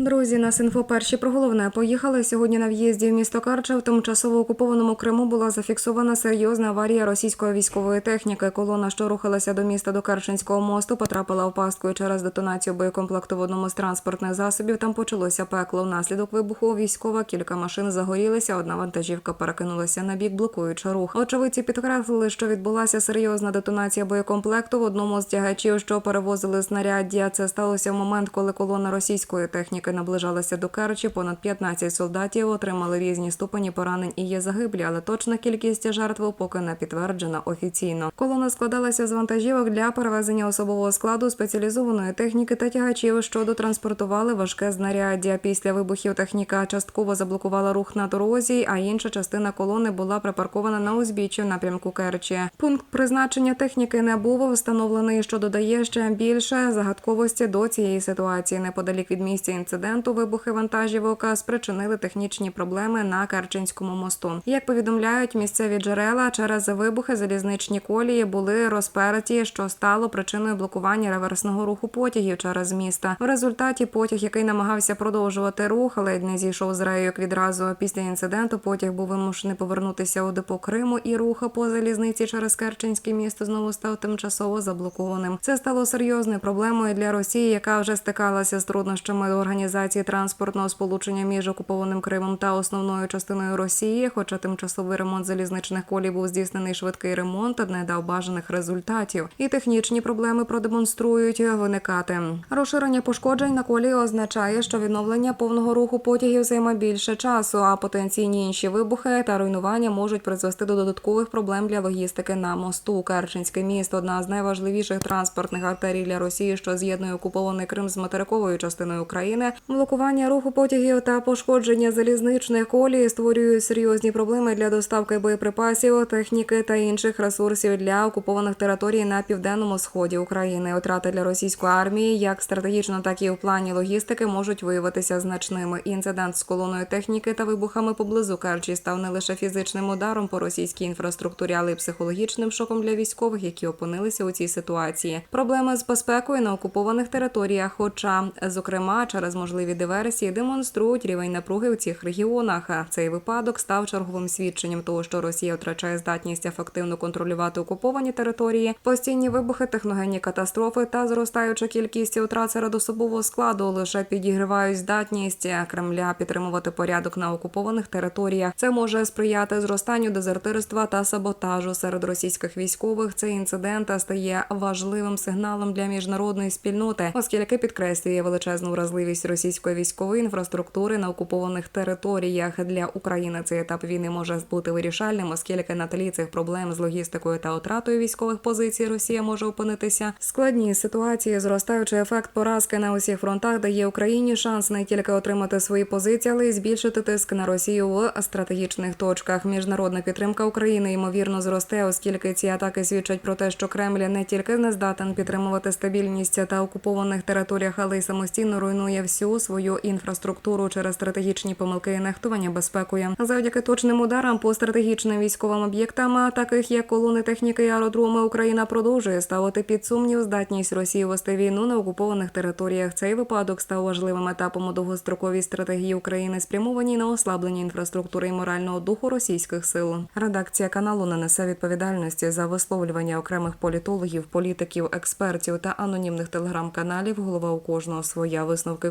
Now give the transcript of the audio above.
Друзі, на Синфо перші про головне поїхали. Сьогодні на в'їзді в місто Карча в тимчасово окупованому Криму була зафіксована серйозна аварія російської військової техніки. Колона, що рухалася до міста до Керченського мосту, потрапила в пастку і через детонацію боєкомплекту в одному з транспортних засобів. Там почалося пекло. Внаслідок вибуху військова кілька машин загорілися. Одна вантажівка перекинулася на бік, блокуючи рух. Очевидці підкреслили, що відбулася серйозна детонація боєкомплекту в одному з тягачів, що перевозили знаряддя. Це сталося в момент, коли колона російської техніки наближалася до Керчі. Понад 15 солдатів отримали різні ступені поранень і є загиблі, але точна кількість жертв поки не підтверджена офіційно. Колона складалася з вантажівок для перевезення особового складу спеціалізованої техніки та тягачів, що дотранспортували важке знаряддя. Після вибухів техніка частково заблокувала рух на дорозі, а інша частина колони була припаркована на узбіччі в напрямку Керчі. Пункт призначення техніки не був встановлений, що додає ще більше загадковості до цієї ситуації. Неподалік від місця інциденту вибухи вантажівок спричинили технічні проблеми на Керченському мосту. Як повідомляють місцеві джерела, через вибухи залізничні колії були розперті, що стало причиною блокування реверсного руху потягів через міста. В результаті потяг, який намагався продовжувати рух, ледь не зійшов з рейок відразу. Після інциденту потяг був вимушений повернутися у депо Криму, і рух по залізниці через Керченське місто знову став тимчасово заблокованим. Це стало серйозною проблемою для Росії, яка вже стикалася з труднощами організації транспортного сполучення між окупованим Кримом та основною частиною Росії. Хоча тимчасовий ремонт залізничних колій був здійснений швидкий ремонт, не дав бажаних результатів, і технічні проблеми продемонструють виникати. Розширення пошкоджень на колії означає, що відновлення повного руху потягів займе більше часу, а потенційні інші вибухи та руйнування можуть призвести до додаткових проблем для логістики на мосту. Керченське місто одна з найважливіших транспортних артерій для Росії, що з'єднує окупований Крим з материковою частиною України. Блокування руху потягів та пошкодження залізничних колій створюють серйозні проблеми для доставки боєприпасів, техніки та інших ресурсів для окупованих територій на південному сході України. Утрати для російської армії, як стратегічно, так і в плані логістики, можуть виявитися значними. Інцидент з колоною техніки та вибухами поблизу Керчі став не лише фізичним ударом по російській інфраструктурі, але й психологічним шоком для військових, які опинилися у цій ситуації. Проблеми з безпекою на окупованих територіях, хоча, зокрема, через можливі диверсії, демонструють рівень напруги в цих регіонах. Цей випадок став черговим свідченням того, що Росія втрачає здатність ефективно контролювати окуповані території, постійні вибухи, техногенні катастрофи та зростаюча кількість втрат серед особового складу лише підігривають здатність Кремля підтримувати порядок на окупованих територіях. Це може сприяти зростанню дезертирства та саботажу серед російських військових. Цей інцидент стає важливим сигналом для міжнародної спільноти, оскільки підкреслює величезну вразливість російської військової інфраструктури на окупованих територіях. Для України цей етап війни може бути вирішальним, оскільки на тлі цих проблем з логістикою та втратою військових позицій Росія може опинитися в складній ситуації. Зростаючий ефект поразки на усіх фронтах дає Україні шанс не тільки отримати свої позиції, але й збільшити тиск на Росію в стратегічних точках. Міжнародна підтримка України ймовірно зросте, оскільки ці атаки свідчать про те, що Кремль не тільки не здатен підтримувати стабільність та окупованих територіях, але й самостійно руйнує всю свою інфраструктуру через стратегічні помилки і нехтування безпекою. Завдяки точним ударам по стратегічним військовим об'єктам, таких як колони техніки і аеродроми, Україна продовжує ставити під сумнів здатність Росії вести війну на окупованих територіях. Цей випадок став важливим етапом у довгостроковій стратегії України, спрямованій на ослаблення інфраструктури і морального духу російських сил. Редакція каналу не несе відповідальності за висловлювання окремих політологів, політиків, експертів та анонімних телеграм-каналів. Голова у кожного своя висновки